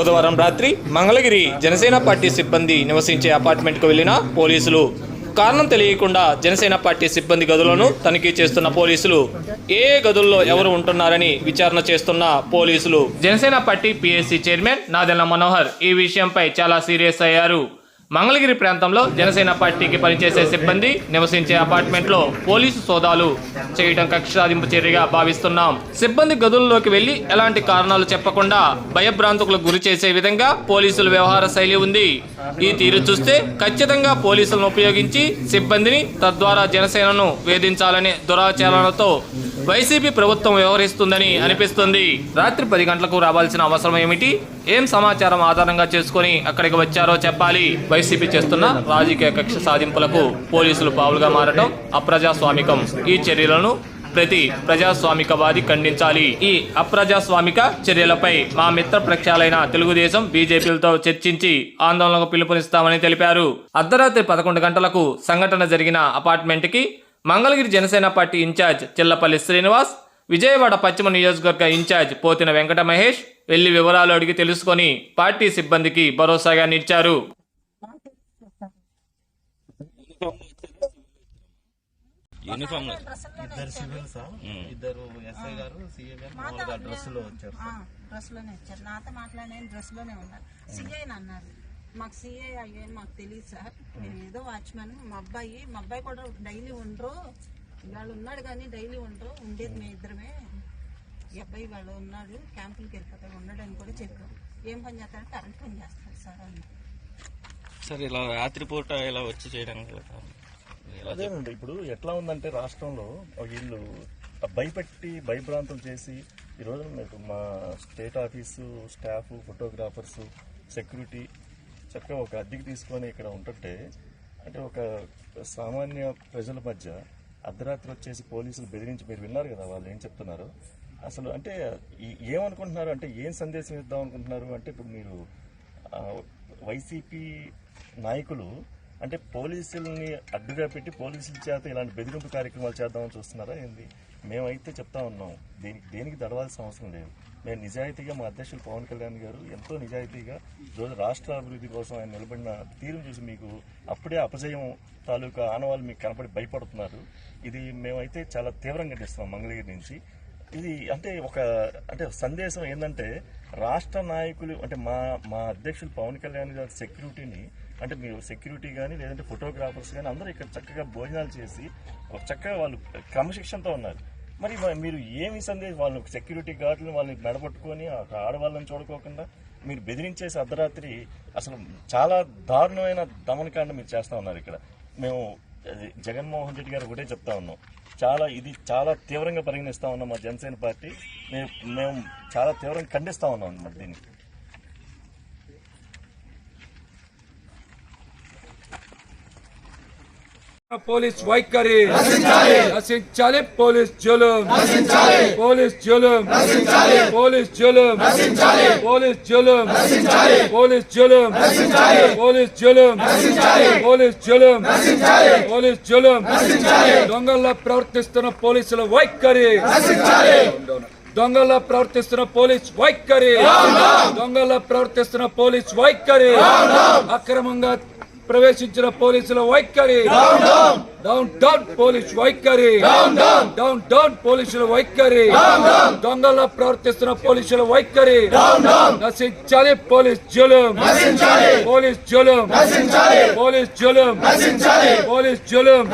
బుధవారం రాత్రి మంగళగిరి జనసేన పార్టీ సిబ్బంది నివసించే అపార్ట్మెంట్కు వెళ్ళిన పోలీసులు. కారణం తెలియకుండా జనసేన పార్టీ సిబ్బంది గదులను తనిఖీ చేస్తున్న పోలీసులు. ఏ గదుల్లో ఎవరు ఉంటున్నారని విచారణ చేస్తున్న పోలీసులు. Janasena party PSC chairman Nadendla Manohar ఈ విషయంపై చాలా సీరియస్ అయ్యారు. మంగళగిరి ప్రాంతంలో జనసేన పార్టీకి పనిచేసే సిబ్బంది నివసించే అపార్ట్మెంట్లో పోలీసు సోదాలు చేయడం కక్ష సాధింపు చర్యగా భావిస్తున్నాం. సిబ్బంది గదుల్లోకి వెళ్ళి ఎలాంటి కారణాలు చెప్పకుండా భయభ్రాంతులకు గురి చేసే విధంగా పోలీసుల వ్యవహార శైలి ఉంది. ఈ తీరు చూస్తే ఖచ్చితంగా పోలీసులను ఉపయోగించి సిబ్బందిని తద్వారా జనసేనను వేధించాలనే దురాచారణతో వైసీపీ ప్రభుత్వం వ్యవహరిస్తుందని అనిపిస్తుంది. రాత్రి పది గంటలకు రావాల్సిన అవసరం ఏమిటి? ఏం సమాచారం ఆధారంగా చేసుకొని అక్కడికి వచ్చారో చెప్పాలి. వైసీపీ చేస్తున్న రాజకీయ కక్ష సాధింపులకు పోలీసులు పావులుగా మారటం అప్రజాస్వామికం. ఈ చర్యలను ప్రతి ప్రజాస్వామికవాది ఖండించాలి. ఈ అప్రజాస్వామిక చర్యలపై మా మిత్ర ప్రక్షాలైన తెలుగుదేశం బీజేపీలతో చర్చించి ఆందోళనకు పిలుపునిస్తామని తెలిపారు. అర్ధరాత్రి పదకొండు గంటలకు సంఘటన జరిగిన అపార్ట్మెంట్కి మంగళగిరి జనసేన పార్టీ ఇన్ఛార్జ్ చిల్లపల్లి శ్రీనివాస్ విజయవాడ పశ్చిమ నియోజకవర్గ ఇన్ఛార్జ్ పోతిన వెంకట మహేష్ వెళ్ళి వివరాలు అడిగి తెలుసుకొని పార్టీ సిబ్బందికి భరోసాగా నిలిచారు. యూనిఫామ్ ఇద్దరు సివిల్స్ ఇద్దరు ఎస్ఐ గారు సిఏ గారు డ్రెస్లో వచ్చారు సార్. డ్రెస్లోనే వచ్చారు. నాతో మాట్లాడిన డ్రెస్లోనే ఉన్నారు. సిఐ అన్నారు. మాకు సిఐ అయ్యే మాకు తెలియదు సార్. మేము. ఏదో వాచ్మెన్ మా అబ్బాయి మా అబ్బాయి కూడా డైలీ ఉండరు. ఇవాళ ఉన్నాడు కానీ డైలీ ఉండరు. ఉండేది మేము. ఇద్దరమే. ఈ అబ్బాయి వాళ్ళు ఉన్నాడు క్యాంపులకి వెళ్ళిపోతాడు ఉన్నాడని కూడా చెప్పారు. ఏం పని చేస్తాడు? కరెంట్ పని చేస్తాడు సార్ అని. సార్ ఇలా రాత్రిపూట ఇలా వచ్చి చేయడానికి అదేనండి ఇప్పుడు ఎట్లా ఉందంటే రాష్ట్రంలో వీళ్ళు భయపెట్టి భయభ్రాంతం చేసి ఈ రోజు మీకు మా state office staff photographers security చక్కగా ఒక అద్దెకి తీసుకొని ఇక్కడ ఉంటుంటే అంటే ఒక సామాన్య ప్రజల మధ్య అర్ధరాత్రి వచ్చేసి పోలీసులు బెదిరించి మీరు విన్నారు కదా వాళ్ళు ఏం చెప్తున్నారు? అసలు అంటే ఏమనుకుంటున్నారు? అంటే ఏం సందేశం ఇద్దాం అనుకుంటున్నారు? అంటే ఇప్పుడు మీరు వైసీపీ నాయకులు అంటే పోలీసుల్ని అడ్డుగా పెట్టి పోలీసుల చేత ఇలాంటి బెదిరింపు కార్యక్రమాలు చేద్దామని చూస్తున్నారా ఏంది? మేమైతే చెప్తా ఉన్నాం దీనికి దేనికి దడవాల్సిన అవసరం లేదు. మేము నిజాయితీగా మా అధ్యక్షులు పవన్ కళ్యాణ్ గారు ఎంతో నిజాయితీగా ఈరోజు రాష్ట్ర అభివృద్ధి కోసం ఆయన నిలబడిన తీరును చూసి మీకు అప్పుడే అపజయం తాలూకా ఆనవాళ్ళు మీకు కనపడి భయపడుతున్నారు. ఇది మేమైతే చాలా తీవ్రంగా ఖండిస్తున్నాం మంగళగిరి నుంచి. ఇది అంటే ఒక అంటే సందేశం ఏంటంటే రాష్ట్ర నాయకులు అంటే మా మా అధ్యక్షులు పవన్ కళ్యాణ్ గారి సెక్యూరిటీని అంటే మీరు సెక్యూరిటీ కానీ లేదంటే ఫోటోగ్రాఫర్స్ కానీ అందరూ ఇక్కడ చక్కగా భోజనాలు చేసి ఒక చక్కగా వాళ్ళు క్రమశిక్షణతో ఉన్నారు. మరి మీరు ఏమి సందేశం వాళ్ళు సెక్యూరిటీ గార్డులు వాళ్ళని మెడపట్టుకొని ఆడవాళ్ళని చూడకోకుండా మీరు బెదిరించేసి అర్ధరాత్రి అసలు చాలా దారుణమైన దమనకాండ మీరు చేస్తా ఉన్నారు ఇక్కడ. మేము జగన్మోహన్ రెడ్డి గారు ఒకటే చెప్తా ఉన్నాం. చాలా ఇది చాలా తీవ్రంగా పరిగణిస్తా ఉన్నాం మా జనసేన పార్టీ. మేము మేము చాలా తీవ్రంగా ఖండిస్తా ఉన్నాం అన్నమాట దీన్ని. పోలీస్ వైఖరి. నశించాలి పోలీస్ జులుం. పోలీస్ జులుం. పోలీస్ జులుం. పోలీస్ జులుం. పోలీస్ జులుం. పోలీస్ జులుం. పోలీస్ జులుం. పోలీస్ జులుం. దొంగల్లా ప్రవర్తిస్తున్న పోలీసుల వైఖరి. దొంగల్లా ప్రవర్తిస్తున్న పోలీస్ వైఖరి. దొంగల్లా ప్రవర్తిస్తున్న పోలీస్ వైఖరి. అక్రమంగా ప్రవేశించిన పోలీసుల వైఖరి. డౌన్ డౌన్ పోలీస్ వైఖరి. డౌన్ డౌన్ పోలీసుల వైఖరి. దొంగల ప్రవర్తిస్తున్న పోలీసుల వైఖరి. నశించాలి పోలీస్ జులుం. పోలీస్ జులుం. పోలీస్ జులుం. పోలీస్ జులుం.